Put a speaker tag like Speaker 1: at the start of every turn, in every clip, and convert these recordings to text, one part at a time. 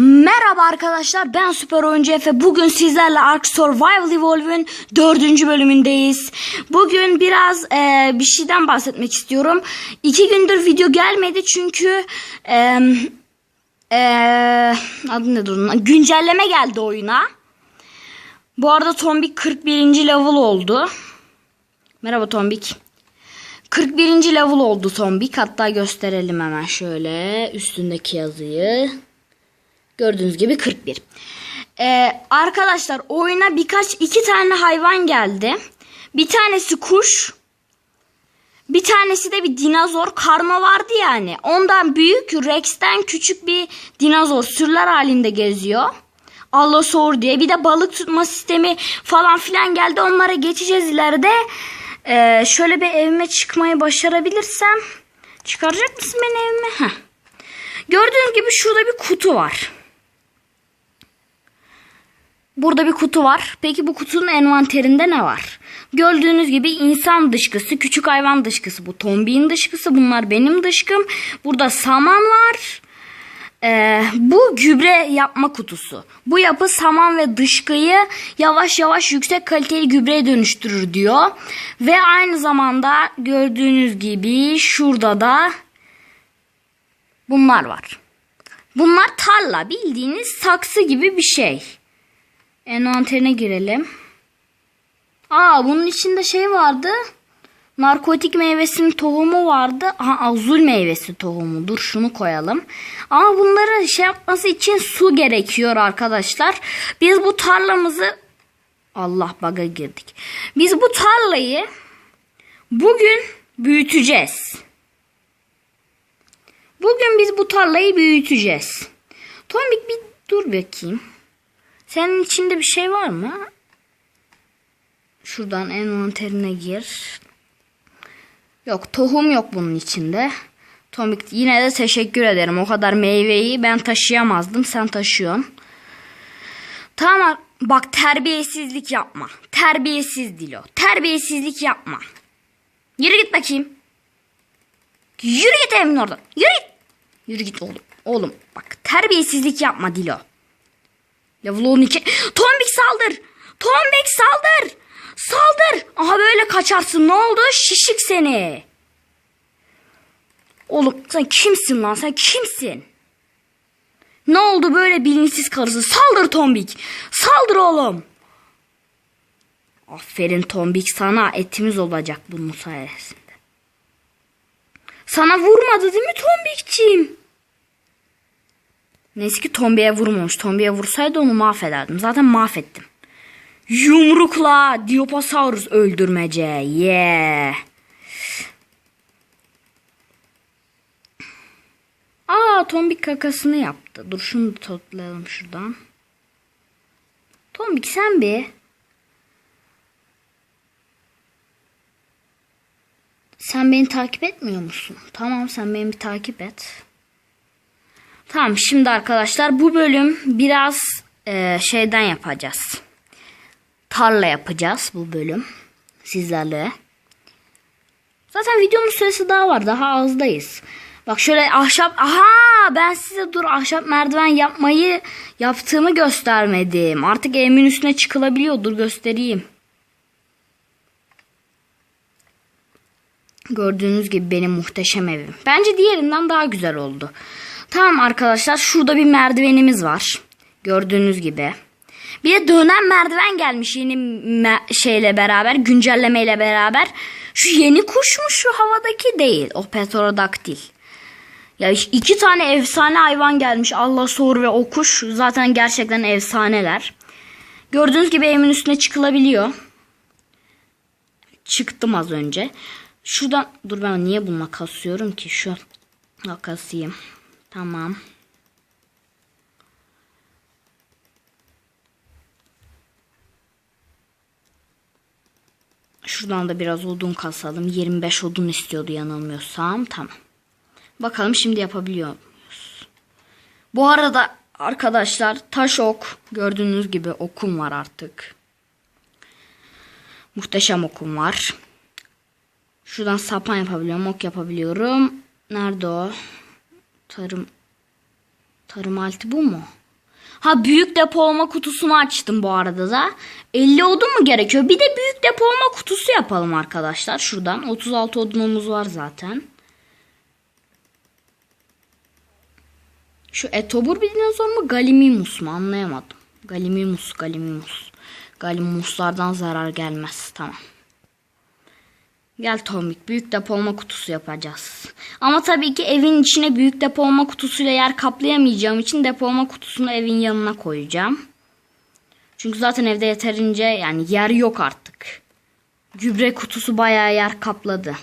Speaker 1: Merhaba arkadaşlar ben Süper Oyuncu Efe. Bugün sizlerle Ark Survival Evolve'ün dördüncü bölümündeyiz. Bugün biraz e, bir şeyden bahsetmek istiyorum. İki gündür video gelmedi çünkü e, e, adı ne durun? Güncelleme geldi oyuna. Bu arada Tombik 41. level oldu. Merhaba Tombik. 41. level oldu Tombik. Hatta gösterelim hemen şöyle üstündeki yazıyı. Gördüğünüz gibi 41. Ee, arkadaşlar oyuna birkaç iki tane hayvan geldi. Bir tanesi kuş. Bir tanesi de bir dinozor. Karma vardı yani. Ondan büyük Rex'ten küçük bir dinozor sürüler halinde geziyor. Allosaur diye. Bir de balık tutma sistemi falan filan geldi. Onlara geçeceğiz ileride. Ee, şöyle bir evime çıkmayı başarabilirsem. Çıkaracak mısın beni evime? Heh. Gördüğünüz gibi şurada bir kutu var. Burada bir kutu var. Peki bu kutunun envanterinde ne var? Gördüğünüz gibi insan dışkısı, küçük hayvan dışkısı. Bu tombiğin dışkısı. Bunlar benim dışkım. Burada saman var. Ee, bu gübre yapma kutusu. Bu yapı saman ve dışkıyı yavaş yavaş yüksek kaliteli gübreye dönüştürür diyor. Ve aynı zamanda gördüğünüz gibi şurada da bunlar var. Bunlar tarla bildiğiniz saksı gibi bir şey. Envanterine girelim. Aa bunun içinde şey vardı. Narkotik meyvesinin tohumu vardı. Aha azul meyvesi tohumu. Dur şunu koyalım. Ama bunların şey yapması için su gerekiyor arkadaşlar. Biz bu tarlamızı Allah baga girdik. Biz bu tarlayı bugün büyüteceğiz. Bugün biz bu tarlayı büyüteceğiz. Tombik bir dur bakayım. Senin içinde bir şey var mı? Şuradan envanterine gir. Yok tohum yok bunun içinde. Tomik yine de teşekkür ederim. O kadar meyveyi ben taşıyamazdım. Sen taşıyorsun. Tamam bak terbiyesizlik yapma. Terbiyesiz Dilo. Terbiyesizlik yapma. Yürü git bakayım. Yürü git evimin oradan. Yürü git. Yürü git oğlum. Oğlum bak terbiyesizlik yapma Dilo. Level 12. Tombik saldır. Tombik saldır. Saldır. Aha böyle kaçarsın. Ne oldu? Şişik seni. Oğlum sen kimsin lan? Sen kimsin? Ne oldu böyle bilinçsiz karısı? Saldır Tombik. Saldır oğlum. Aferin Tombik sana etimiz olacak bunun sayesinde. Sana vurmadı değil mi Tombikciğim? Neyse ki Tombi'ye vurmamış. Tombi'ye vursaydı onu mahvederdim. Zaten mahvettim. Yumrukla Diopasaurus öldürmece. Yeah. Aa Tombik kakasını yaptı. Dur şunu toplayalım şuradan. Tombik sen bir. Sen beni takip etmiyor musun? Tamam sen beni bir takip et. Tamam şimdi arkadaşlar bu bölüm biraz e, şeyden yapacağız. Tarla yapacağız bu bölüm sizlerle. Zaten videonun süresi daha var. Daha azdayız. Bak şöyle ahşap. Aha ben size dur ahşap merdiven yapmayı yaptığımı göstermedim. Artık evimin üstüne çıkılabiliyor. Dur göstereyim. Gördüğünüz gibi benim muhteşem evim. Bence diğerinden daha güzel oldu. Tamam arkadaşlar şurada bir merdivenimiz var. Gördüğünüz gibi. Bir de dönen merdiven gelmiş yeni şeyle beraber güncellemeyle beraber. Şu yeni kuş mu şu havadaki değil. O Petrodaktil. Ya iki tane efsane hayvan gelmiş. Allah soğur ve o kuş zaten gerçekten efsaneler. Gördüğünüz gibi evimin üstüne çıkılabiliyor. Çıktım az önce. Şuradan dur ben niye bununla kasıyorum ki şu kasayım. Tamam. Şuradan da biraz odun kasalım. 25 odun istiyordu yanılmıyorsam. Tamam. Bakalım şimdi yapabiliyor muyuz? Bu arada arkadaşlar taş ok gördüğünüz gibi okum var artık. Muhteşem okum var. Şuradan sapan yapabiliyorum, ok yapabiliyorum. Nerede o? Tarım Tarım altı bu mu? Ha büyük depolama kutusunu açtım bu arada da. 50 odun mu gerekiyor? Bir de büyük depolama kutusu yapalım arkadaşlar. Şuradan 36 odunumuz var zaten. Şu etobur bir dinozor mu Galimimus mu anlayamadım. Galimimus Galimimus. Galimuslardan zarar gelmez tamam. Gel Tomik büyük depolama kutusu yapacağız. Ama tabii ki evin içine büyük depolama kutusuyla yer kaplayamayacağım için depolama kutusunu evin yanına koyacağım. Çünkü zaten evde yeterince yani yer yok artık. Gübre kutusu bayağı yer kapladı.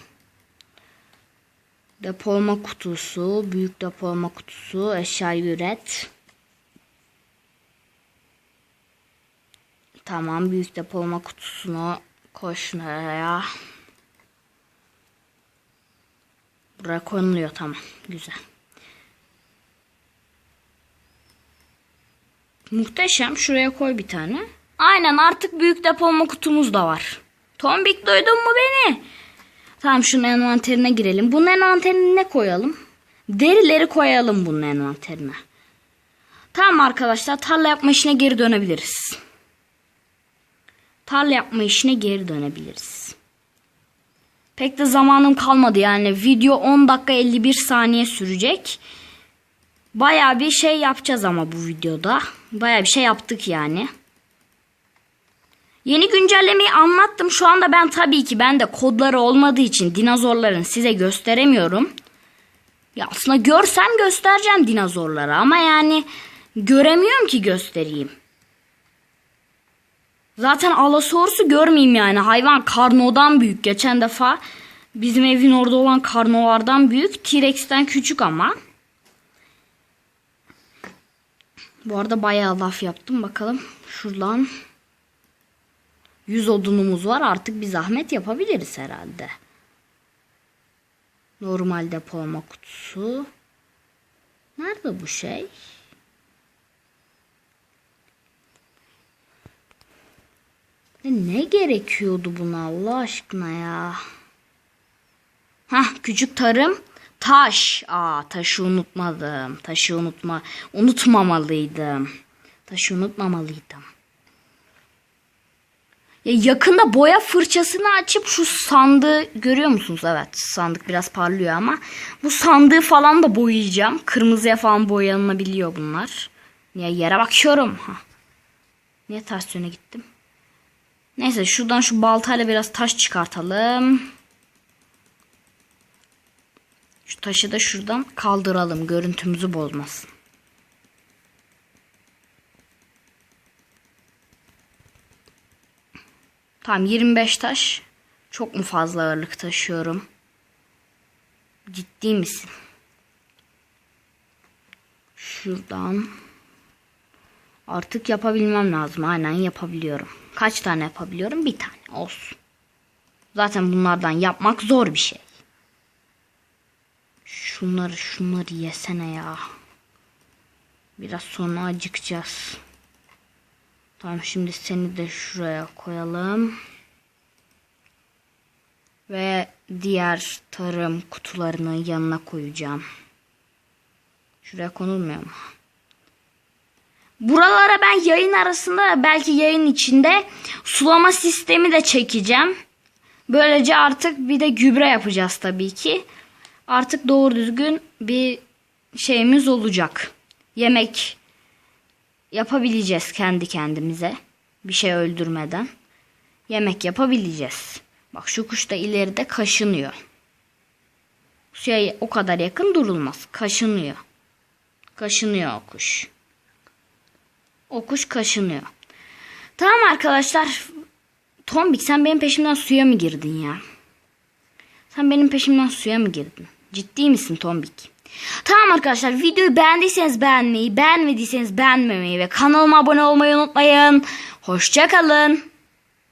Speaker 1: Depolama kutusu, büyük depolama kutusu, eşyayı üret. Tamam, büyük depolama kutusunu koy şuraya. Buraya konuluyor tamam. Güzel. Muhteşem. Şuraya koy bir tane. Aynen artık büyük depolama kutumuz da var. Tombik duydun mu beni? Tamam şunun envanterine girelim. Bunun envanterine ne koyalım? Derileri koyalım bunun envanterine. Tamam arkadaşlar tarla yapma işine geri dönebiliriz. Tarla yapma işine geri dönebiliriz. Pek de zamanım kalmadı yani video 10 dakika 51 saniye sürecek. Baya bir şey yapacağız ama bu videoda. Baya bir şey yaptık yani. Yeni güncellemeyi anlattım. Şu anda ben tabii ki ben de kodları olmadığı için dinozorların size gösteremiyorum. Ya aslında görsem göstereceğim dinozorları ama yani göremiyorum ki göstereyim. Zaten Allosaurus'u görmeyeyim yani. Hayvan Karno'dan büyük. Geçen defa bizim evin orada olan Karno'lardan büyük. T-Rex'ten küçük ama. Bu arada bayağı laf yaptım. Bakalım şuradan 100 odunumuz var. Artık bir zahmet yapabiliriz herhalde. Normal depolama kutusu. Nerede bu şey? Ne gerekiyordu buna Allah aşkına ya? Hah küçük tarım. Taş. Aa taşı unutmadım. Taşı unutma. Unutmamalıydım. Taşı unutmamalıydım. Ya yakında boya fırçasını açıp şu sandığı görüyor musunuz? Evet sandık biraz parlıyor ama bu sandığı falan da boyayacağım. Kırmızıya falan boyanabiliyor bunlar. Niye yere bakıyorum. Ha. Niye ters yöne gittim? Neyse şuradan şu baltayla biraz taş çıkartalım. Şu taşı da şuradan kaldıralım. Görüntümüzü bozmasın. Tamam 25 taş. Çok mu fazla ağırlık taşıyorum? Ciddi misin? Şuradan. Artık yapabilmem lazım. Aynen yapabiliyorum. Kaç tane yapabiliyorum? Bir tane olsun. Zaten bunlardan yapmak zor bir şey. Şunları şunları yesene ya. Biraz sonra acıkacağız. Tamam şimdi seni de şuraya koyalım. Ve diğer tarım kutularını yanına koyacağım. Şuraya konulmuyor mu? Buralara ben yayın arasında belki yayın içinde sulama sistemi de çekeceğim. Böylece artık bir de gübre yapacağız tabii ki. Artık doğru düzgün bir şeyimiz olacak. Yemek yapabileceğiz kendi kendimize. Bir şey öldürmeden. Yemek yapabileceğiz. Bak şu kuş da ileride kaşınıyor. Suya o kadar yakın durulmaz. Kaşınıyor. Kaşınıyor o kuş. O kuş kaşınıyor. Tamam arkadaşlar. Tombik sen benim peşimden suya mı girdin ya? Sen benim peşimden suya mı girdin? Ciddi misin Tombik? Tamam arkadaşlar videoyu beğendiyseniz beğenmeyi, beğenmediyseniz beğenmemeyi ve kanalıma abone olmayı unutmayın. Hoşçakalın.